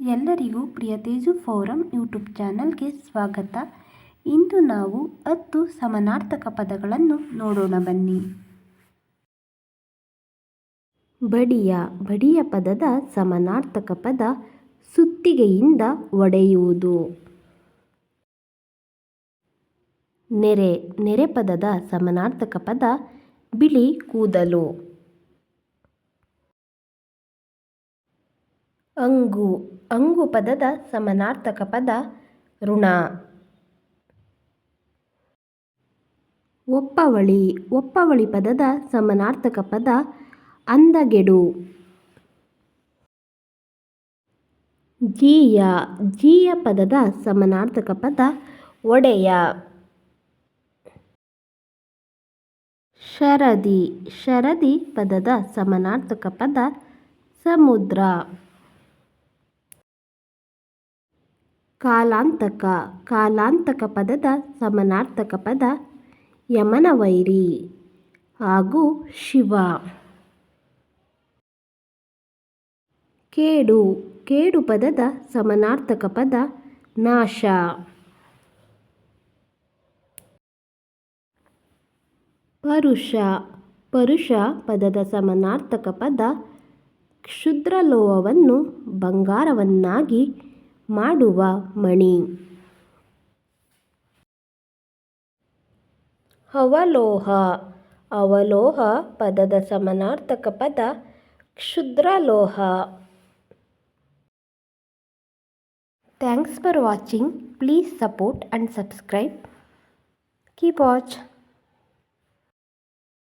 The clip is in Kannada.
ಎಲ್ಲರಿಗೂ ಪ್ರಿಯ ತೇಜು ಫೋರಂ ಯೂಟ್ಯೂಬ್ ಚಾನಲ್ಗೆ ಸ್ವಾಗತ. ಇಂದು ನಾವು ಹತ್ತು ಸಮನಾರ್ಥಕ ಪದಗಳನ್ನು ನೋಡೋಣ ಬನ್ನಿ. ಬಡಿಯ ಬಡಿಯ ಪದದ ಸಮನಾರ್ಥಕ ಪದ ಸುತ್ತಿಗೆಯಿಂದ ಒಡೆಯುವುದು. ನೆರೆ ನೆರೆ ಪದದ ಸಮನಾರ್ಥಕ ಪದ ಬಿಳಿ ಕೂದಲು. ಅಂಗು ಅಂಗು ಪದದ ಸಮನಾರ್ಥಕ ಪದ ಋಣ. ಒಪ್ಪವಳಿ. ಒಪ್ಪವಳಿ ಪದದ ಸಮನಾರ್ಥಕ ಪದ ಅಂದಗೆಡು. ಜೀಯ. ಜೀಯ ಪದದ ಸಮನಾರ್ಥಕ ಪದ ಒಡೆಯ. ಶರದಿ. ಶರದಿ ಪದದ ಸಮನಾರ್ಥಕ ಪದ ಸಮುದ್ರ. ಕಾಲಾಂತಕ ಕಾಲಾಂತಕ ಪದದ ಸಮನಾರ್ಥಕ ಪದ ಯಮನ ವೈರಿ ಹಾಗೂ ಶಿವ. ಕೇಡು ಕೇಡು ಪದದ ಸಮನಾರ್ಥಕ ಪದ ನಾಶ. ಪರುಷ ಪರುಷ ಪದದ ಸಮನಾರ್ಥಕ ಪದ ಕ್ಷುದ್ರಲೋಹವನ್ನು ಬಂಗಾರವನ್ನಾಗಿ ಮಾಡುವ ಮಣಿ ಅವಲೋಹ ಅವಲೋಹ ಪದದ ಸಮಾನಾರ್ಥಕ ಪದ ಕ್ಷುದ್ರಲೋಹ thanks for watching please support and subscribe keep watch